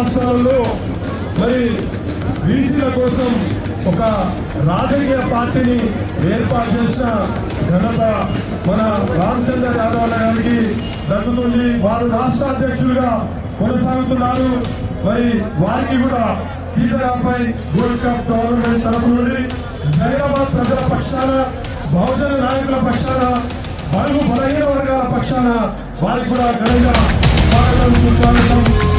తెలుగు రాష్ట్రాలలో మరి బీసీల కోసం ఒక రాజకీయ పార్టీని ఏర్పాటు చేసిన ఘనత మన రామచంద్ర యాదవ్ గారికి దక్కుతుంది. వారు రాష్ట్ర అధ్యక్షులుగా కొనసాగుతున్నారు. మరి వారికి కూడా కీసరాపై గోల్డ్ కప్ టోర్నమెంట్ తరపు నుండి జైరాబాద్ ప్రజల పక్షాన బహుజన నాయకుల పక్షాన బడుగు బలహీన వర్గాల పక్షాన వారికి కూడా ఘనంగా స్వాగతం సుస్వాగతం.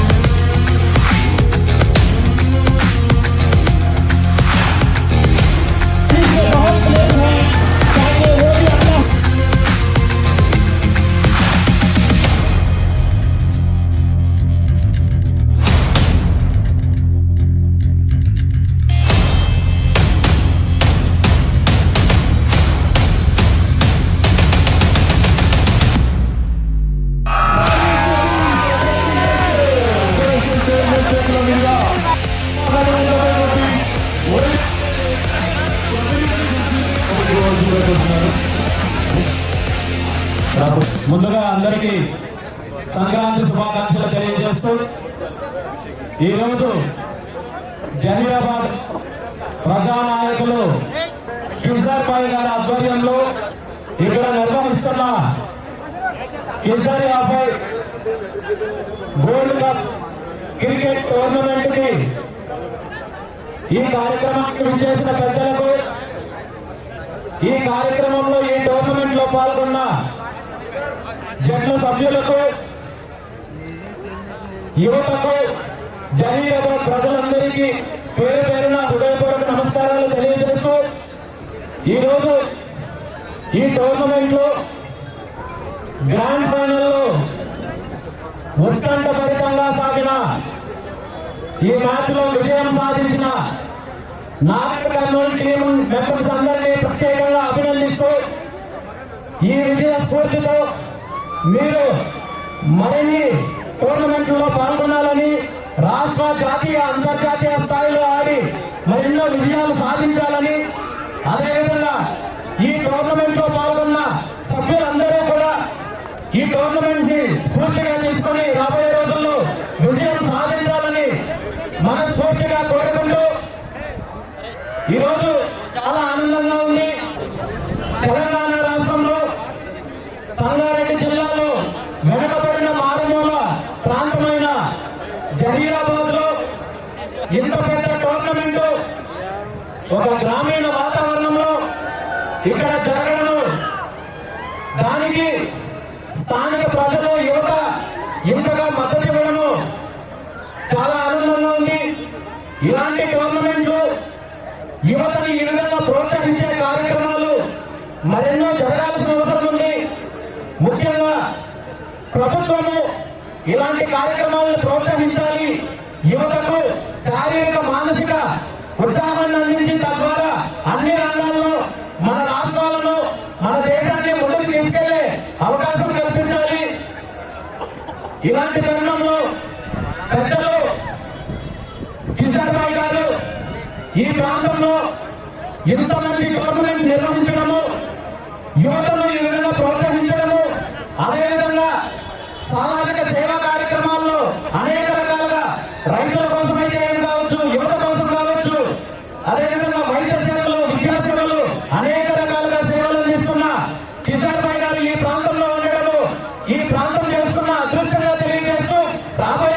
ముందుగా అందరికీ సంక్రాంతి శుభాకాంక్షలు తెలియజేస్తూ ఈరోజు జహీరాబాద్ ప్రజానాయకులు కిర్జార్ పై గారి ఆధ్వర్యంలో ఇక్కడ నిర్వహిస్తున్న కిర్జార్ యాభై గోల్డ్ కప్ క్రికెట్ టోర్నమెంట్కి ఈ కార్యక్రమానికి విచ్చేసిన పెద్దలకు ఈ కార్యక్రమంలో ఈ టోర్నమెంట్లో పాల్గొన్న జట్ల సభ్యులకు యువతకు జనీయత ప్రజలందరికీ పేరు పేరున హృదయపూర్వక నమస్కారాలు తెలియజేస్తూ ఈరోజు ఈ టోర్నమెంట్లో గ్రాండ్ ఫైనల్లో ఉత్కంఠ ఫలితంగా సాగిన ఈ మ్యాచ్లో విజయం సాధించిన నాగర్ కర్నూలు టీం మెంబర్స్ అందరినీ ప్రత్యేకంగా అభినందిస్తూ ఈ విజయ స్ఫూర్తితో మీరు మరిన్ని టోర్నమెంట్లో పాల్గొనాలని రాష్ట్ర జాతీయ అంతర్జాతీయ స్థాయిలో ఆడి మరెన్నో విజయాలు సాధించాలని అదేవిధంగా ఈ టోర్నమెంట్లో పాల్గొన్న సభ్యులందరూ కూడా ఈ టోర్నమెంట్ని స్ఫూర్తిగా తీసుకొని రాబోయే రోజుల్లో విజయం సాధించాలని మనస్ఫూర్తిగా కోరుకుంటూ ఈరోజు చాలా ఆనందంగా ఉంది. తెలంగాణ రాష్ట్రంలో సంగారెడ్డి జిల్లాలో వెనుకబడిన మారుమూల ప్రాంతమైన జహీరాబాద్లో ఇంత పెద్ద టోర్నమెంట్ ఒక గ్రామీణ వాతావరణంలో ఇక్కడ జరగడము దానికి స్థానిక ప్రజలు యువత ఇంతగా మద్దతు ఇవ్వడము చాలా ఆనందంగా ఉంది. ఇలాంటి టోర్నమెంట్లు యువతని ఈ విధంగా ప్రోత్సహించే కార్యక్రమాలు మరెన్నో జరగాల్సిన అవసరం ఉంది ముఖ్యంగా ప్రభుత్వము ఇలాంటి కార్యక్రమాలను ప్రోత్సహించాలి. యువతకు శారీరక మానసిక ఉత్సాహాన్ని అందించి తద్వారా అన్ని రంగాల్లో మన రాష్ట్రాలను మన దేశాన్ని ముందుకు తీసుకెళ్ళే అవకాశం కల్పించాలి. ఇలాంటి తరుణంలో పెద్దలు కిషోర్ భాయ్ గారు ఈ ప్రాంతంలో ఇంతమంది టోర్నమెంట్ నిర్వహించడము యువతను ఈ విధంగా ప్రోత్సహించడము అదేవిధంగా సామాజిక సేవా కార్యక్రమాల్లో అనేక రకాలుగా రైతుల కోసమైతే ఏం కావచ్చు యువత కోసం కావచ్చు అదేవిధంగా వైద్య సేవలు విద్యా సేవలు అనేక రకాలుగా సేవలు అందిస్తున్న కిషోర్ పై గారు ఈ ప్రాంతంలో ఉండడము ఈ ప్రాంతం చేస్తున్న అదృష్టంగా తెలియజేస్తూ రాబోయే